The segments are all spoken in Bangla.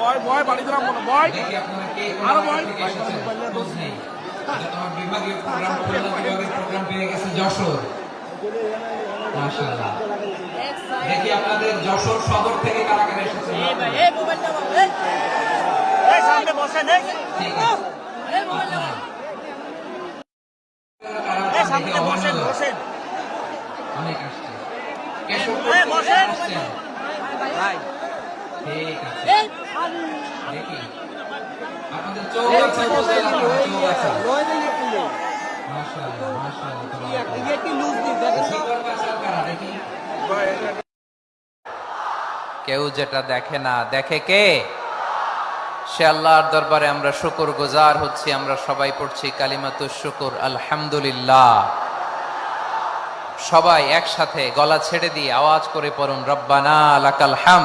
বয় বয় বাড়ি দিলাম মনে বয় আরও বয়। থেকে এসেছেন খোঁজ নেই। এটা তোমার বিভাগীয় প্রোগ্রাম প্রোগ্রাম পেয়ে গেছে যশোর। মাশাআল্লাহ। দেখি আপনাদের যশোর সদর থেকে কারা কারা এসেছেন এই সামনে বসেন এই সামনে বসেন বসেন। অনেক আসছে। বসেন। ঠিক আছে কেউ যেটা দেখে না, দেখে কে? সে আল্লাহর দরবারে আমরা শুকর গুজার হচ্ছি, আমরা সবাই পড়ছি কালিমাতু শুকুর, আলহামদুলিল্লাহ। সবাই একসাথে গলা ছেড়ে দিয়ে আওয়াজ করে পড়ুন, রব্বানা লাকাল হাম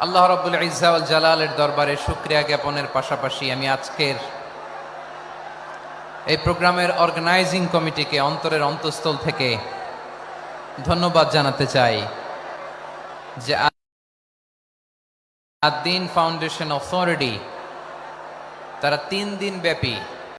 আল্লাহ রব্বুল ইজ্জাউল জালালের দরবারে শুক্রিয়া জ্ঞাপনের পাশাপাশি আমি আজকের এই প্রোগ্রামের অর্গানাইজিং কমিটিকে অন্তরের অন্তঃস্থল থেকে ধন্যবাদ জানাতে চাই যে আদিন ফাউন্ডেশন অথরিটি, তারা তিন দিন ব্যাপী